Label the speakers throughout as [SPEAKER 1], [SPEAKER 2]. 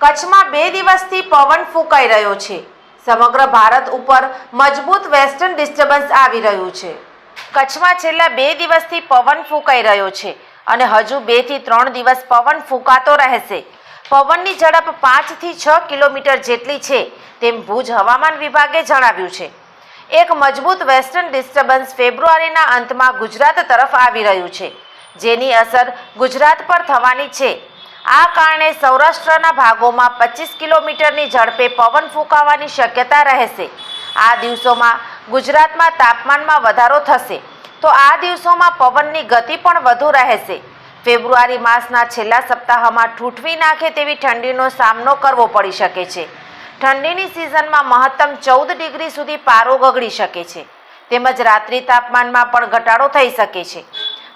[SPEAKER 1] કચ્છમાં બે દિવસથી પવન ફૂંકાઈ રહ્યો છે. સમગ્ર ભારત ઉપર મજબૂત વેસ્ટર્ન ડિસ્ટર્બન્સ આવી રહ્યું છે. કચ્છમાં છેલ્લા બે દિવસથી પવન ફૂંકાઈ રહ્યો છે અને હજુ બેથી ત્રણ દિવસ પવન ફૂંકાતો રહેશે. પવનની ઝડપ પાંચથી છ કિલોમીટર જેટલી છે તેમ ભુજ હવામાન વિભાગે જણાવ્યું છે. એક મજબૂત વેસ્ટર્ન ડિસ્ટર્બન્સ ફેબ્રુઆરીના અંતમાં ગુજરાત તરફ આવી રહ્યું છે. જેની અસર ગુજરાત પર થવાની છે. આ કારણે સૌરાષ્ટ્રના ભાગોમાં પચીસ કિલોમીટરની ઝડપે પવન ફૂંકાવાની શક્યતા રહેશે. આ દિવસોમાં ગુજરાતમાં તાપમાનમાં વધારો થશે. તો આ દિવસોમાં પવનની ગતિ પણ વધુ રહેશે. ફેબ્રુઆરી માસના છેલ્લા સપ્તાહમાં ઠૂઠવી નાખે તેવી ઠંડીનો સામનો કરવો પડી શકે છે. ઠંડીની સિઝનમાં મહત્તમ ચૌદ ડિગ્રી સુધી પારો ગગડી શકે છે. તેમજ રાત્રિ તાપમાનમાં પણ ઘટાડો થઈ શકે છે.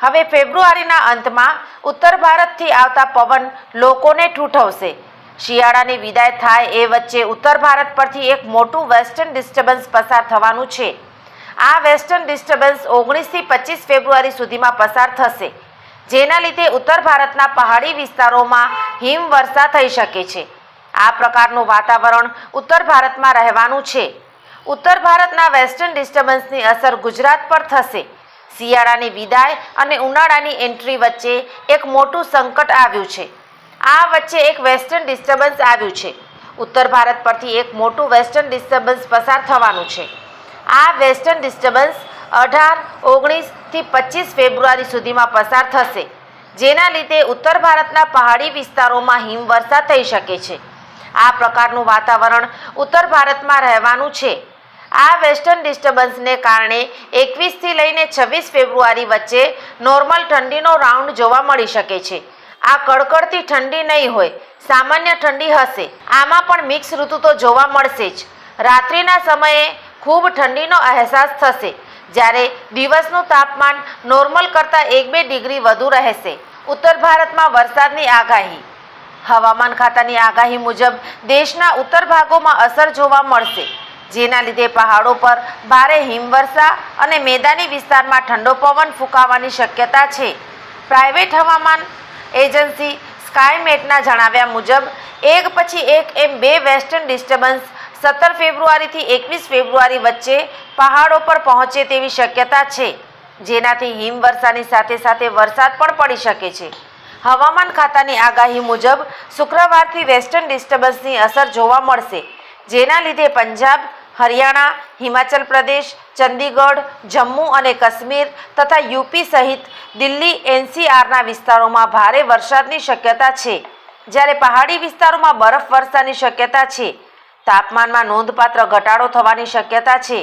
[SPEAKER 1] હવે ફેબ્રુઆરીના અંતમાં ઉત્તર ભારતથી આવતા પવન લોકોને ઠૂઠવશે. શિયાળાની વિદાય થાય એ વચ્ચે ઉત્તર ભારત પરથી એક મોટું વેસ્ટર્ન ડિસ્ટર્બન્સ પસાર થવાનું છે. આ વેસ્ટર્ન ડિસ્ટર્બન્સ ઓગણીસથી પચીસ ફેબ્રુઆરી સુધીમાં પસાર થશે. જેના લીધે ઉત્તર ભારતના પહાડી વિસ્તારોમાં હિમવર્ષા થઈ શકે છે. આ પ્રકારનું વાતાવરણ ઉત્તર ભારતમાં રહેવાનું છે. ઉત્તર ભારતના વેસ્ટર્ન ડિસ્ટર્બન્સની અસર ગુજરાત પર થશે. શિયાળાની વિદાય અને ઉનાળાની એન્ટ્રી વચ્ચે એક મોટું સંકટ આવ્યું છે. આ વચ્ચે એક વેસ્ટર્ન ડિસ્ટર્બન્સ આવ્યું છે. ઉત્તર ભારત પરથી એક મોટું વેસ્ટર્ન ડિસ્ટર્બન્સ પસાર થવાનું છે. આ વેસ્ટર્ન ડિસ્ટર્બન્સ અઢાર ઓગણીસથી પચીસ ફેબ્રુઆરી સુધીમાં પસાર થશે, જેના લીધે ઉત્તર ભારતના પહાડી વિસ્તારોમાં હિમવર્ષા થઈ શકે છે. આ પ્રકારનું વાતાવરણ ઉત્તર ભારતમાં રહેવાનું છે. આ વેસ્ટર્ન ડિસ્ટર્બન્સને કારણે એકવીસથી લઈને છવ્વીસ ફેબ્રુઆરી વચ્ચે નોર્મલ ઠંડીનો રાઉન્ડ જોવા મળી શકે છે. આ કડકડતી ઠંડી નહીં હોય, સામાન્ય ઠંડી હશે. આમાં પણ મિક્સ ઋતુ તો જોવા મળશે જ. રાત્રિના સમયે ખૂબ ઠંડીનો અહેસાસ થશે, જ્યારે દિવસનું તાપમાન નોર્મલ કરતાં એક બે ડિગ્રી વધુ રહેશે. ઉત્તર ભારતમાં વરસાદની આગાહી. હવામાન ખાતાની આગાહી મુજબ દેશના ઉત્તર ભાગોમાં અસર જોવા મળશે. જેના લીધે પહાડો પર ભારે હિમવર્ષા અને મેદાની વિસ્તારમાં ઠંડો પવન ફૂંકાવાની શક્યતા છે. પ્રાઇવેટ હવામાન એજન્સી સ્કાયમેટના જણાવ્યા મુજબ, એક પછી એક એમ બે વેસ્ટર્ન ડિસ્ટર્બન્સ સત્તર ફેબ્રુઆરીથી એકવીસ ફેબ્રુઆરી વચ્ચે પહાડો પર પહોંચે તેવી શક્યતા છે. જેનાથી હિમવર્ષાની સાથે સાથે વરસાદ પણ પડી શકે છે. હવામાન ખાતાની આગાહી મુજબ, શુક્રવારથી વેસ્ટર્ન ડિસ્ટર્બન્સની અસર જોવા મળશે. જેના લીધે પંજાબ હરિયાણા, હિમાચલ પ્રદેશ, ચંદીગઢ, જમ્મુ અને કાશ્મીર તથા યુપી સહિત દિલ્હી, એનસીઆરના વિસ્તારોમાં ભારે વરસાદની શક્યતા છે. જ્યારે પહાડી વિસ્તારોમાં બરફ વર્ષાની શક્યતા છે, તાપમાનમાં નોંધપાત્ર ઘટાડો થવાની શક્યતા છે.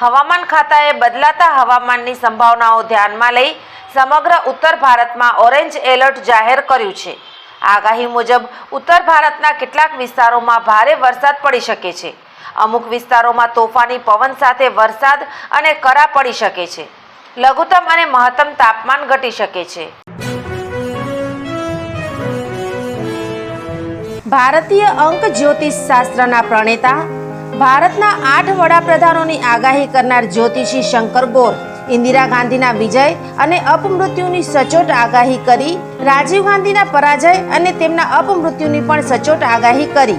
[SPEAKER 1] હવામાન ખાતાએ બદલાતા હવામાનની સંભાવનાઓ ધ્યાનમાં લઈ સમગ્ર ઉત્તર ભારતમાં ઓરેન્જ એલર્ટ જાહેર કર્યું છે. આગાહી મુજબ, ઉત્તર ભારતના કેટલાક વિસ્તારોમાં ભારે વરસાદ પડી શકે છે. અમુક વિસ્તારોમાં તોફાની પવન સાથે વરસાદ અને કરા પડી શકે છે. લઘુત્તમ અને મહત્તમ તાપમાન ઘટી શકે છે. ભારતીય અંક જ્યોતિષ શાસ્ત્રના પ્રણેતા, ભારતના આઠ વડાપ્રધાનોની આગાહી કરનાર જ્યોતિષી શંકર ગોર, ઇન્દિરા ગાંધીના વિજય અને અપમૃત્યુની સચોટ આગાહી કરી, રાજીવ ગાંધીના પરાજય અને તેમના અપમૃત્યુની પણ સચોટ આગાહી કરી.